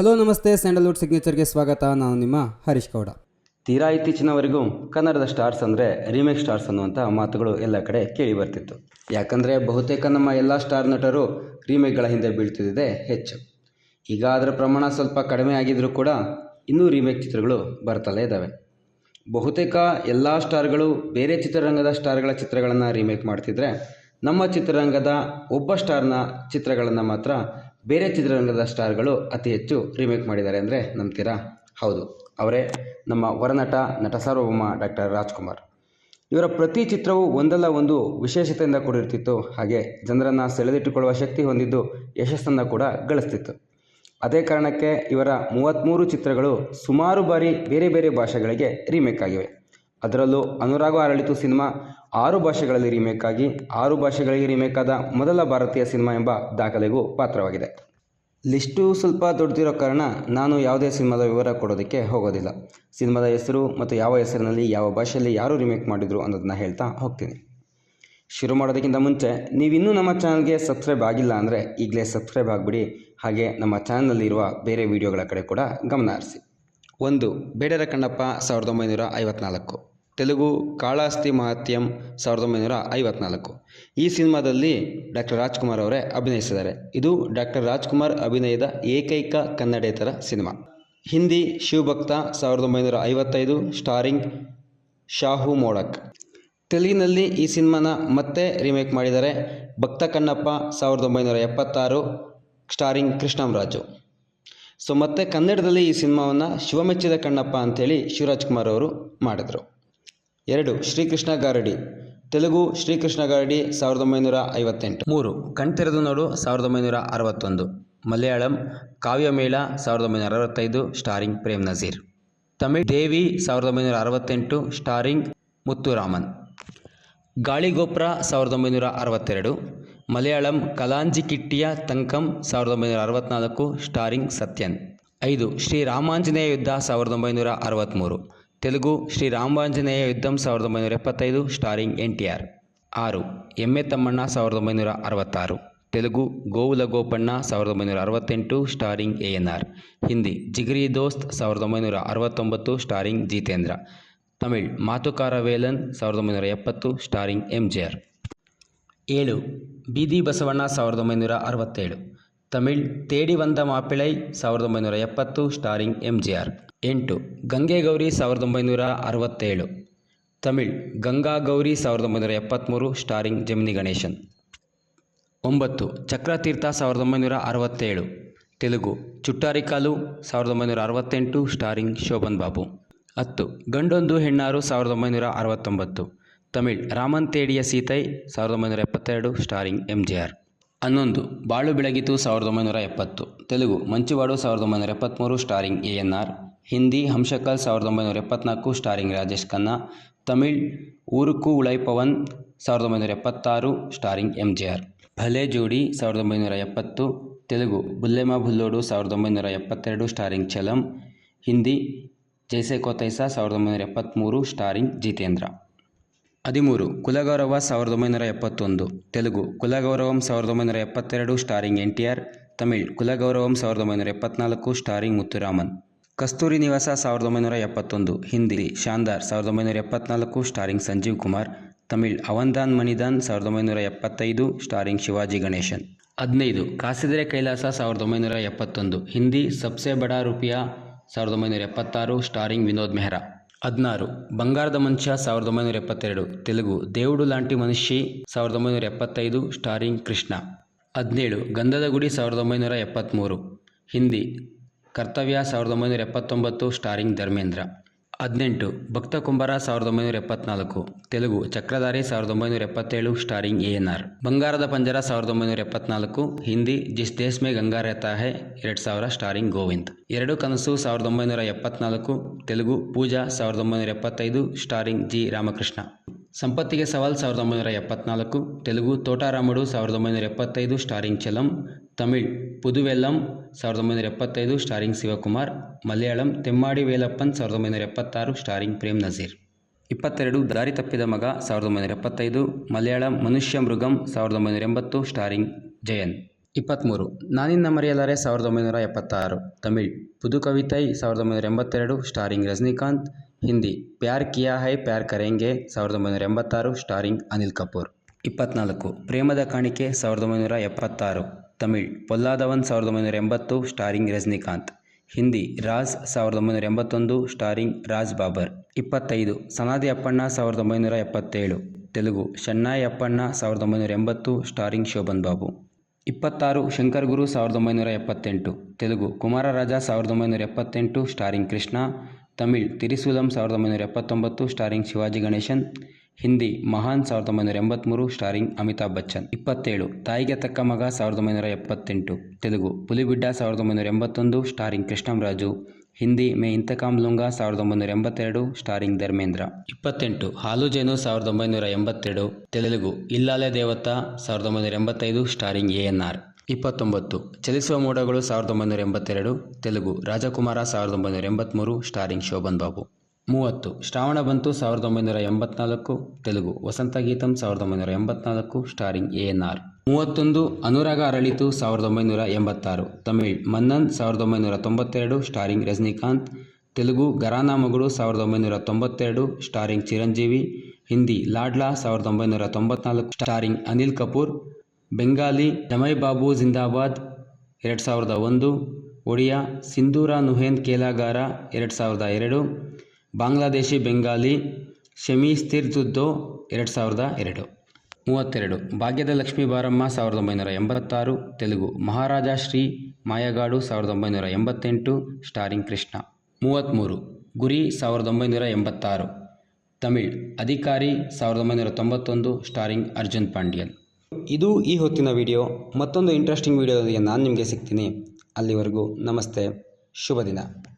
Hello ನಮಸ್ತೆ Sandalwood ಸಿಗ್ನೇಚರ್ಗೆ ಸ್ವಾಗತ. ನಾನು ನಿಮ್ಮ ಹರೀಶ್ ಗೌಡ. ತೀರಾ ಇತ್ತೀಚಿನವರೆಗೂ ಕನ್ನಡದ ಸ್ಟಾರ್ಸ್ ಅಂದರೆ ರೀಮೇಕ್ ಸ್ಟಾರ್ಸ್ ಅನ್ನುವಂಥ ಮಾತುಗಳು ಎಲ್ಲ ಕಡೆ ಕೇಳಿ ಬರ್ತಿತ್ತು. ಯಾಕಂದರೆ ಬಹುತೇಕ ನಮ್ಮ ಎಲ್ಲ ಸ್ಟಾರ್ ನಟರು ರೀಮೇಕ್ಗಳ ಹಿಂದೆ ಬೀಳ್ತಿದ್ದಿದೆ ಹೆಚ್ಚು. ಈಗ ಅದರ ಪ್ರಮಾಣ ಸ್ವಲ್ಪ ಕಡಿಮೆ ಆಗಿದ್ದರೂ ಕೂಡ ಇನ್ನೂ ರೀಮೇಕ್ ಚಿತ್ರಗಳು ಬರ್ತಲೇ ಇದ್ದಾವೆ. ಬಹುತೇಕ ಎಲ್ಲ ಸ್ಟಾರ್ಗಳು ಬೇರೆ ಚಿತ್ರರಂಗದ ಸ್ಟಾರ್ಗಳ ಚಿತ್ರಗಳನ್ನು ರೀಮೇಕ್ ಮಾಡ್ತಿದ್ರೆ ನಮ್ಮ ಚಿತ್ರರಂಗದ ಒಬ್ಬ ಸ್ಟಾರ್ನ ಚಿತ್ರಗಳನ್ನು ಮಾತ್ರ ಬೇರೆ ಚಿತ್ರರಂಗದ ಸ್ಟಾರ್ಗಳು ಅತಿ ಹೆಚ್ಚು ರೀಮೇಕ್ ಮಾಡಿದ್ದಾರೆ ಅಂದರೆ ನಂಬ್ತೀರಾ? ಹೌದು. ಅವರೇ ನಮ್ಮ ವರನಟ, ನಟ ಸಾರ್ವಭೌಮ ಡಾಕ್ಟರ್ ರಾಜ್ಕುಮಾರ್. ಇವರ ಪ್ರತಿ ಚಿತ್ರವೂ ಒಂದಲ್ಲ ಒಂದು ವಿಶೇಷತೆಯಿಂದ ಕೂಡಿರ್ತಿತ್ತು. ಹಾಗೆ ಜನರನ್ನು ಸೆಳೆದಿಟ್ಟುಕೊಳ್ಳುವ ಶಕ್ತಿ ಹೊಂದಿದ್ದು ಯಶಸ್ಸನ್ನು ಕೂಡ ಗಳಿಸ್ತಿತ್ತು. ಅದೇ ಕಾರಣಕ್ಕೆ ಇವರ ಮೂವತ್ತ್ಮೂರು ಚಿತ್ರಗಳು ಸುಮಾರು ಬಾರಿ ಬೇರೆ ಬೇರೆ ಭಾಷೆಗಳಿಗೆ ರೀಮೇಕ್ ಆಗಿವೆ. ಅದರಲ್ಲೂ ಅನುರಾಗ ಅರಳಿತು ಸಿನಿಮಾ ಆರು ಭಾಷೆಗಳಲ್ಲಿ ರೀಮೇಕ್ ಆಗಿ ಆರು ಭಾಷೆಗಳಿಗೆ ರೀಮೇಕ್ ಆದ ಮೊದಲ ಭಾರತೀಯ ಸಿನಿಮಾ ಎಂಬ ದಾಖಲೆಗೂ ಪಾತ್ರವಾಗಿದೆ. ಲಿಸ್ಟು ಸ್ವಲ್ಪ ದೊಡ್ಡದಿರೋ ಕಾರಣ ನಾನು ಯಾವುದೇ ಸಿನಿಮಾದ ವಿವರ ಕೊಡೋದಕ್ಕೆ ಹೋಗೋದಿಲ್ಲ. ಸಿನಿಮಾದ ಹೆಸರು ಮತ್ತು ಯಾವ ಹೆಸರಿನಲ್ಲಿ ಯಾವ ಭಾಷೆಯಲ್ಲಿ ಯಾರು ರಿಮೇಕ್ ಮಾಡಿದರು ಅನ್ನೋದನ್ನ ಹೇಳ್ತಾ ಹೋಗ್ತೀನಿ. ಶುರು ಮಾಡೋದಕ್ಕಿಂತ ಮುಂಚೆ ನೀವಿನ್ನೂ ನಮ್ಮ ಚಾನಲ್ಗೆ ಸಬ್ಸ್ಕ್ರೈಬ್ ಆಗಿಲ್ಲ ಅಂದರೆ ಈಗಲೇ ಸಬ್ಸ್ಕ್ರೈಬ್ ಆಗಿಬಿಡಿ. ಹಾಗೆ ನಮ್ಮ ಚಾನಲಲ್ಲಿರುವ ಬೇರೆ ವಿಡಿಯೋಗಳ ಕಡೆ ಕೂಡ ಗಮನ ಹರಿಸಿ. ಒಂದು, ಬೇಡರ ಕಣ್ಣಪ್ಪ ಸಾವಿರದ ಒಂಬೈನೂರ ಐವತ್ನಾಲ್ಕು. ತೆಲುಗು ಕಾಳಾಸ್ತಿ ಮಹತ್ಯಂ ಸಾವಿರದ ಒಂಬೈನೂರ ಐವತ್ನಾಲ್ಕು. ಈ ಸಿನಿಮಾದಲ್ಲಿ ಡಾಕ್ಟರ್ ರಾಜ್ಕುಮಾರ್ ಅವರೇ ಅಭಿನಯಿಸಿದ್ದಾರೆ. ಇದು ಡಾಕ್ಟರ್ ರಾಜ್ಕುಮಾರ್ ಅಭಿನಯದ ಏಕೈಕ ಕನ್ನಡೇತರ ಸಿನಿಮಾ. ಹಿಂದಿ ಶಿವಭಕ್ತ ಸಾವಿರದ ಒಂಬೈನೂರ ಐವತ್ತೈದು ಸ್ಟಾರಿಂಗ್ ಶಾಹು ಮೋಡಕ್. ತೆಲುಗಿನಲ್ಲಿ ಈ ಸಿನಿಮಾನ ಮತ್ತೆ ರೀಮೇಕ್ ಮಾಡಿದ್ದಾರೆ ಭಕ್ತ ಕಣ್ಣಪ್ಪ ಸಾವಿರದ ಒಂಬೈನೂರ ಎಪ್ಪತ್ತಾರು ಸ್ಟಾರಿಂಗ್ ಕೃಷ್ಣಂರಾಜು ಸೊ ಮತ್ತೆ ಕನ್ನಡದಲ್ಲಿ ಈ ಸಿನಿಮಾವನ್ನು ಶಿವಮೆಚ್ಚಿದ ಕಣ್ಣಪ್ಪ ಅಂಥೇಳಿ ಶಿವರಾಜ್ ಕುಮಾರ್ ಅವರು ಮಾಡಿದರು. ಎರಡು, ಶ್ರೀಕೃಷ್ಣ ಗಾರಡಿ. ತೆಲುಗು, ಶ್ರೀಕೃಷ್ಣ ಗಾರಡಿ, ಸಾವಿರದ ಒಂಬೈನೂರ ಐವತ್ತೆಂಟು. ಮೂರು, ಕಣ್ತೆರೆದು ನೋಡು, ಸಾವಿರದ ಒಂಬೈನೂರ ಅರವತ್ತೊಂದು. ಮಲಯಾಳಂ, ಕಾವ್ಯಮೇಳ, ಸಾವಿರದ ಒಂಬೈನೂರ ಅರವತ್ತೈದು, ಸ್ಟಾರಿಂಗ್ ಪ್ರೇಮ್ ನಜೀರ್. ತಮಿಳ್, ದೇವಿ, ಸಾವಿರದ ಒಂಬೈನೂರ ಅರವತ್ತೆಂಟು, ಸ್ಟಾರಿಂಗ್ ಮುತ್ತುರಾಮನ್. ಗಾಳಿಗೋಪ್ರ, ಸಾವಿರದ ಒಂಬೈನೂರ ಅರವತ್ತೆರಡು. ಮಲಯಾಳಂ, ಕಲಾಂಜಿ ಕಿಟ್ಟಿಯ ತಂಕಂ, ಸಾವಿರದ ಒಂಬೈನೂರ ಅರವತ್ತ್ನಾಲ್ಕು ಸ್ಟಾರಿಂಗ್ ಸತ್ಯನ್. ಐದು, ಶ್ರೀ ರಾಮಾಂಜನೇಯ ಯುದ್ಧ, ಸಾವಿರದ ಒಂಬೈನೂರ ಅರವತ್ತ್ಮೂರು ತೆಲುಗು ಶ್ರೀ ರಾಮಾಂಜನೇಯ ಯುದ್ಧಂ ಸಾವಿರದ ಒಂಬೈನೂರ ಎಪ್ಪತ್ತೈದು ಸ್ಟಾರಿಂಗ್ ಎನ್ ಟಿ ಆರ್ ಆರು ಎಮ್ಮೆ ತಮ್ಮಣ್ಣ ಸಾವಿರದ ಒಂಬೈನೂರ ಅರವತ್ತಾರು. ತೆಲುಗು ಗೋವುಲ ಗೋಪಣ್ಣ ಸಾವಿರದ ಒಂಬೈನೂರ ಅರವತ್ತೆಂಟು starring A N R. Hindi Jigri Dost ಸಾವಿರದ ಒಂಬೈನೂರ ಅರವತ್ತೊಂಬತ್ತು ಸ್ಟಾರಿಂಗ್ ಜಿತೇಂದ್ರ. ತಮಿಳ್ ಮಾತುಕಾರ ವೇಲನ್ ಸಾವಿರದ ಒಂಬೈನೂರ ಎಪ್ಪತ್ತು ಸ್ಟಾರಿಂಗ್ ಎಂ ಜೆ ಆರ್. ಏಳು ಬೀದಿ ಬಸವಣ್ಣ ಸಾವಿರದ ಒಂಬೈನೂರ ಅರವತ್ತೇಳು. ತಮಿಳ್ ತೇಡಿ ಬಂದ ಮಾಪಿಳೈ ಸಾವಿರದ ಒಂಬೈನೂರ ಎಪ್ಪತ್ತು ಸ್ಟಾರಿಂಗ್ ಎಂ ಜಿ ಆರ್ ಎಂಟು, ಗಂಗೆ ಗೌರಿ ಸಾವಿರದ ಒಂಬೈನೂರ ಅರವತ್ತೇಳು. ತಮಿಳ್, ಗಂಗಾ ಗೌರಿ ಸಾವಿರದ ಒಂಬೈನೂರ ಎಪ್ಪತ್ತ್ಮೂರು ಸ್ಟಾರಿಂಗ್ ಜಮಿನಿ ಗಣೇಶನ್ ಒಂಬತ್ತು, ಚಕ್ರತೀರ್ಥ ಸಾವಿರದ ಒಂಬೈನೂರ ಅರವತ್ತೇಳು. ತೆಲುಗು ಚುಟ್ಟಾರಿಕಾಲು ಸಾವಿರದ ಒಂಬೈನೂರ ಅರವತ್ತೆಂಟು ಸ್ಟಾರಿಂಗ್ ಶೋಭನ್ ಬಾಬು. ಹತ್ತು, ಗಂಡೊಂದು ಹೆಣ್ಣಾರು ಸಾವಿರದ ಒಂಬೈನೂರ ಅರವತ್ತೊಂಬತ್ತು. ತಮಿಳ್, ರಾಮನ್ ತೇಡಿಯ ಸೀತೈ ಸಾವಿರದ ಒಂಬೈನೂರ ಎಪ್ಪತ್ತೆರಡು ಸ್ಟಾರಿಂಗ್ ಎಂ ಜಿ ಆರ್ ಹನ್ನೊಂದು, ಬಾಳು ಬೆಳಗಿತು ಸಾವಿರದ ಒಂಬೈನೂರ ಎಪ್ಪತ್ತು. ತೆಲುಗು, ಮಂಚುವಾಡು ಸಾವಿರದ ಒಂಬೈನೂರ ಎಪ್ಪತ್ತ್ಮೂರು starring A N R Hindi Humshakal ಸಾವಿರದ ಒಂಬೈನೂರ ಎಪ್ಪತ್ನಾಲ್ಕು ಸ್ಟಾರಿಂಗ್ ರಾಜೇಶ್ ಖನ್ನಾ. ತಮಿಳ್, ಊರುಕು ಉಳೈ ಪವನ್ ಸಾವಿರದ ಒಂಬೈನೂರ ಎಪ್ಪತ್ತಾರು ಸ್ಟಾರಿಂಗ್ ಎಂ ಜೆ ಆರ್ ಭಲೆ ಜೋಡಿ ಸಾವಿರದ ಒಂಬೈನೂರ ಎಪ್ಪತ್ತು. ತೆಲುಗು ಬುಲ್ಲೆಮ ಬುಲ್ಲೋಡು ಸಾವಿರದ ಒಂಬೈನೂರ ಎಪ್ಪತ್ತೆರಡು ಸ್ಟಾರಿಂಗ್ ಚಲಂ ಹಿಂದಿ, ಜೈಸೆ ಕೋತೈಸ ಸಾವಿರದ ಒಂಬೈನೂರ ಎಪ್ಪತ್ತ್ಮೂರು ಸ್ಟಾರಿಂಗ್ ಜಿತೇಂದ್ರ. ಹದಿಮೂರು, ಕುಲಗೌರವ ಸಾವಿರದ ಒಂಬೈನೂರ ಎಪ್ಪತ್ತೊಂದು, ತೆಲುಗು, ಕುಲಗೌರವಂ ಸಾವಿರದ ಒಂಬೈನೂರ ಎಪ್ಪತ್ತೆರಡು starring N T R, Tamil, Kulagauravam ಸಾವಿರದ ಒಂಬೈನೂರ ಎಪ್ಪತ್ನಾಲ್ಕು ಸ್ಟಾರಿಂಗ್ ಮುತ್ತುರಾಮನ್. ಕಸ್ತೂರಿ ನಿವಾಸ ಸಾವಿರದ ಒಂಬೈನೂರ ಎಪ್ಪತ್ತೊಂದು, ಹಿಂದಿ, ಶಾನ್ದಾರ್ ಸಾವಿರದ ಒಂಬೈನೂರ ಎಪ್ಪತ್ನಾಲ್ಕು ಸ್ಟಾರಿಂಗ್ ಸಂಜೀವ್ ಕುಮಾರ್, ತಮಿಳ್ ಅವಂದಾನ್ ಮಣಿದಾನ್ ಸಾವಿರದ ಒಂಬೈನೂರ ಎಪ್ಪತ್ತೈದು ಸ್ಟಾರಿಂಗ್ ಶಿವಾಜಿ ಗಣೇಶನ್. ಹದಿನೈದು, ಕಾಸಿದರೆ ಕೈಲಾಸ ಸಾವಿರದ ಒಂಬೈನೂರ ಎಪ್ಪತ್ತೊಂದು, ಹಿಂದಿ ಸಬ್ಸೆ ಬಡಾ ರೂಪಿಯಾ ಸಾವಿರದ ಒಂಬೈನೂರ ಎಪ್ಪತ್ತಾರು ಸ್ಟಾರಿಂಗ್ ವಿನೋದ್ ಮೆಹ್ರಾ. ಹದಿನಾರು. ಬಂಗಾರದ ಮನುಷ್ಯ ಸಾವಿರದ ಒಂಬೈನೂರ ಎಪ್ಪತ್ತೆರಡು. ತೆಲುಗು. ದೇವುಡು ಲಾಂಟಿ ಮನುಷ್ಯ, ಸಾವಿರದ ಒಂಬೈನೂರ ಎಪ್ಪತ್ತೈದು. ಸ್ಟಾರಿಂಗ್ ಕೃಷ್ಣ. ಹದಿನೇಳು. ಗಂಧದ ಗುಡಿ, ಸಾವಿರದ ಒಂಬೈನೂರ ಎಪ್ಪತ್ತ್ಮೂರು ಹಿಂದಿ. ಕರ್ತವ್ಯ, ಸಾವಿರದ ಒಂಬೈನೂರ ಎಪ್ಪತ್ತೊಂಬತ್ತು. ಸ್ಟಾರಿಂಗ್ ಧರ್ಮೇಂದ್ರ. ಹದಿನೆಂಟು, ಭಕ್ತ ಕುಂಬಾರ ಸಾವಿರದ ಒಂಬೈನೂರ ಎಪ್ಪತ್ನಾಲ್ಕು, ತೆಲುಗು, ಚಕ್ರಧಾರಿ ಸಾವಿರದ ಒಂಬೈನೂರ ಎಪ್ಪತ್ತೇಳು, ಸ್ಟಾರಿಂಗ್ ಎ ಎನ್ ಆರ್, ಬಂಗಾರದ ಪಂಜರ ಸಾವಿರದ ಒಂಬೈನೂರ ಎಪ್ಪತ್ನಾಲ್ಕು, ಹಿಂದಿ, ಜಿಸ್ ದೇಶ್ ಮೇ ಗಂಗಾ ರೆಹತಾ ಹೈ ಎರಡು ಸಾವಿರ, ಸ್ಟಾರಿಂಗ್ ಗೋವಿಂದ್. ಎರಡು ಕನಸು ಸಾವಿರದ ಒಂಬೈನೂರ ಎಪ್ಪತ್ನಾಲ್ಕು, ತೆಲುಗು, ಪೂಜಾ ಸಾವಿರದ ಒಂಬೈನೂರ ಎಪ್ಪತ್ತೈದು, ಸ್ಟಾರಿಂಗ್ ಜಿ ರಾಮಕೃಷ್ಣ. ಸಂಪತ್ತಿಗೆ ಸವಾಲ್ ಸಾವಿರದ ಒಂಬೈನೂರ ಎಪ್ಪತ್ನಾಲ್ಕು, ತೆಲುಗು ತೋಟಾರಾಮಡು ಸಾವಿರದ ಒಂಬೈನೂರ ಎಪ್ಪತ್ತೈದು, ಸ್ಟಾರಿಂಗ್ ಚಲಂ ತಮಿಳ್, ಪುದುವೆಲ್ಲಂ, ಸಾವಿರದ ಒಂಬೈನೂರ ಎಪ್ಪತ್ತೈದು, ಸ್ಟಾರಿಂಗ್ ಶಿವಕುಮಾರ್, ಮಲಯಾಳಂ, ತೆಮ್ಮಾಡಿ ವೇಲಪ್ಪನ್, ಸಾವಿರದ ಒಂಬೈನೂರ ಎಪ್ಪತ್ತಾರು, ಸ್ಟಾರಿಂಗ್ ಪ್ರೇಮ್ ನಜೀರ್. ಇಪ್ಪತ್ತೆರಡು, ದಾರಿ ತಪ್ಪಿದ ಮಗ, ಸಾವಿರದ ಒಂಬೈನೂರ ಎಪ್ಪತ್ತೈದು, ಮಲಯಾಳಂ, ಮನುಷ್ಯ ಮೃಗಂ, ಸಾವಿರದ ಒಂಬೈನೂರ ಎಂಬತ್ತು, ಸ್ಟಾರಿಂಗ್ ಜಯನ್. ಇಪ್ಪತ್ತ್ಮೂರು, ನಾನಿನ್ನ ಮರೆಯಲಾರೆ, ಸಾವಿರದ ಒಂಬೈನೂರ ಎಪ್ಪತ್ತಾರು, ತಮಿಳ್, ಪುದು ಕವಿತೈ, ಸಾವಿರದ ಒಂಬೈನೂರ ಎಂಬತ್ತೆರಡು, ಸ್ಟಾರಿಂಗ್ ರಜನಿಕಾಂತ್, ಹಿಂದಿ, ಪ್ಯಾರ್ ಕಿಯಾ ಹೈ, ಪ್ಯಾರ್ ಕರೆಂಗೆ, ಸಾವಿರದ ಒಂಬೈನೂರ ಎಂಬತ್ತಾರು, ಸ್ಟಾರಿಂಗ್ ಅನಿಲ್ ಕಪೂರ್. ಇಪ್ಪತ್ನಾಲ್ಕು, ಪ್ರೇಮದ ಕಾಣಿಕೆ, ಸಾವಿರದ ಒಂಬೈನೂರ ಎಪ್ಪತ್ತಾರು. ತಮಿಳ್, ಪೊಲ್ಲಾದವನ್ ಸಾವಿರದ ಒಂಬೈನೂರ ಎಂಬತ್ತು, ಸ್ಟಾರಿಂಗ್ ರಜನಿಕಾಂತ್. ಹಿಂದಿ, ರಾಜ್ ಸಾವಿರದ ಒಂಬೈನೂರ ಎಂಬತ್ತೊಂದು, ಸ್ಟಾರಿಂಗ್ ರಾಜ್ ಬಾಬರ್. ಇಪ್ಪತ್ತೈದು ಸನಾದಿ ಅಪ್ಪಣ್ಣ ಸಾವಿರದ ಒಂಬೈನೂರ ಎಪ್ಪತ್ತೇಳು. ತೆಲುಗು ಶನ್ನಾಯಿ ಅಪ್ಪಣ್ಣ ಸಾವಿರದ ಒಂಬೈನೂರ ಎಂಬತ್ತು, ಸ್ಟಾರಿಂಗ್ ಶೋಭನ್ ಬಾಬು. ಇಪ್ಪತ್ತಾರು, ಶಂಕರ್ ಗುರು ಸಾವಿರದ ಒಂಬೈನೂರ ಎಪ್ಪತ್ತೆಂಟು. ತೆಲುಗು ಕುಮಾರರಾಜ ಸಾವಿರದ ಒಂಬೈನೂರ ಎಪ್ಪತ್ತೆಂಟು, ಸ್ಟಾರಿಂಗ್ ಕೃಷ್ಣ. ತಮಿಳ್, ತಿರಿಸೂಲಂ ಸಾವಿರದ ಒಂಬೈನೂರ ಎಪ್ಪತ್ತೊಂಬತ್ತು, ಸ್ಟಾರಿಂಗ್ ಶಿವಾಜಿ ಗಣೇಶನ್. ಹಿಂದಿ, ಮಹಾನ್ ಸಾವಿರದ ಒಂಬೈನೂರ ಎಂಬತ್ತ್ಮೂರು ಸ್ಟಾರಿಂಗ್ ಅಮಿತಾಬ್ ಬಚ್ಚನ್. ಇಪ್ಪತ್ತೇಳು, ತಾಯಿಗೆ ತಕ್ಕ ಮಗ ಸಾವಿರದ ಒಂಬೈನೂರ ಎಪ್ಪತ್ತೆಂಟು. ತೆಲುಗು, ಪುಲಿಬಿಡ್ಡ ಸಾವಿರದ ಒಂಬೈನೂರ ಎಂಬತ್ತೊಂದು, ಸ್ಟಾರಿಂಗ್ ಕೃಷ್ಣಂರಾಜು ಹಿಂದಿ, ಮೇ ಇಂತಕಾಮ್ ಲುಂಗ ಸಾವಿರದ ಒಂಬೈನೂರ ಎಂಬತ್ತೆರಡು, ಸ್ಟಾರಿಂಗ್ ಧರ್ಮೇಂದ್ರ. ಇಪ್ಪತ್ತೆಂಟು, ಹಾಲು ಜೇನು ಸಾವಿರದ ಒಂಬೈನೂರ ಎಂಬತ್ತೆರಡು. ತೆಲುಗು, ಇಲ್ಲಾಲೆ ದೇವತಾ ಸಾವಿರದ ಒಂಬೈನೂರ ಎಂಬತ್ತೈದು, ಸ್ಟಾರಿಂಗ್ ಎ ಎನ್ ಆರ್. ಇಪ್ಪತ್ತೊಂಬತ್ತು, ಚಲಿಸುವ ಮೋಡಗಳು ಸಾವಿರದ ಒಂಬೈನೂರ ಎಂಬತ್ತೆರಡು. ತೆಲುಗು, ರಾಜಕುಮಾರ ಸಾವಿರದ ಒಂಬೈನೂರ ಎಂಬತ್ತ್ಮೂರು ಸ್ಟಾರಿಂಗ್ ಶೋಭನ್ ಬಾಬು. ಮೂವತ್ತು. ಶ್ರಾವಣ ಬಂತು ಸಾವಿರದ ಒಂಬೈನೂರ ಎಂಬತ್ನಾಲ್ಕು. ತೆಲುಗು. ವಸಂತ ಗೀತಂ ಸಾವಿರದ ಒಂಬೈನೂರ ಎಂಬತ್ನಾಲ್ಕು. Starring A N R. ಮೂವತ್ತೊಂದು. ಅನುರಾಗ ಅರಳಿತು ಸಾವಿರದ ಒಂಬೈನೂರ ಎಂಬತ್ತಾರು. ತಮಿಳ್. ಮನ್ನನ್ ಸಾವಿರದ ಒಂಬೈನೂರ ತೊಂಬತ್ತೆರಡು. ಸ್ಟಾರಿಂಗ್ ರಜನಿಕಾಂತ್. ತೆಲುಗು. ಗರಾನಾ ಮಗಳು ಸಾವಿರದ ಒಂಬೈನೂರ ತೊಂಬತ್ತೆರಡು. ಸ್ಟಾರಿಂಗ್ ಚಿರಂಜೀವಿ. ಹಿಂದಿ. ಲಾಡ್ಲಾ ಸಾವಿರದ ಒಂಬೈನೂರ ತೊಂಬತ್ನಾಲ್ಕು. ಸ್ಟಾರಿಂಗ್ ಅನಿಲ್ ಕಪೂರ್. ಬೆಂಗಾಲಿ. ಜಮೈ ಬಾಬು ಜಿಂದಾಬಾದ್. ಎರಡು ಸಾವಿರದ ಒಂದು. ಒಡಿಯಾ. ಸಿಂಧೂರ ನುಹೇನ್ ಕೇಲಾಗಾರ. ಎರಡು ಸಾವಿರದ ಎರಡು. ಬಾಂಗ್ಲಾದೇಶಿ ಬೆಂಗಾಲಿ ಶಮಿ ಸ್ಥಿರ್ಜುದ್ದೋ ಎರಡು ಸಾವಿರದ ಎರಡು. ಮೂವತ್ತೆರಡು. ಭಾಗ್ಯದ ಲಕ್ಷ್ಮೀ ಬಾರಮ್ಮ ಸಾವಿರದ ಒಂಬೈನೂರ ಎಂಬತ್ತಾರು. ತೆಲುಗು. ಮಹಾರಾಜ ಶ್ರೀ ಮಾಯಗಾಡು ಸಾವಿರದ ಒಂಬೈನೂರ ಎಂಬತ್ತೆಂಟು. ಸ್ಟಾರಿಂಗ್ ಕೃಷ್ಣ. ಮೂವತ್ತ್ಮೂರು ಗುರಿ ಸಾವಿರದ ಒಂಬೈನೂರ ಎಂಬತ್ತಾರು. ತಮಿಳ್. ಅಧಿಕಾರಿ ಸಾವಿರದ ಒಂಬೈನೂರ ತೊಂಬತ್ತೊಂದು. ಸ್ಟಾರಿಂಗ್ ಅರ್ಜುನ್ ಪಾಂಡ್ಯನ್. ಇದು ಈ ಹೊತ್ತಿನ ವಿಡಿಯೋ. ಮತ್ತೊಂದು ಇಂಟ್ರೆಸ್ಟಿಂಗ್ ವಿಡಿಯೋದೊಂದಿಗೆ ನಾನು ನಿಮಗೆ ಸಿಗ್ತೀನಿ. ಅಲ್ಲಿವರೆಗೂ ನಮಸ್ತೆ. ಶುಭ ದಿನ.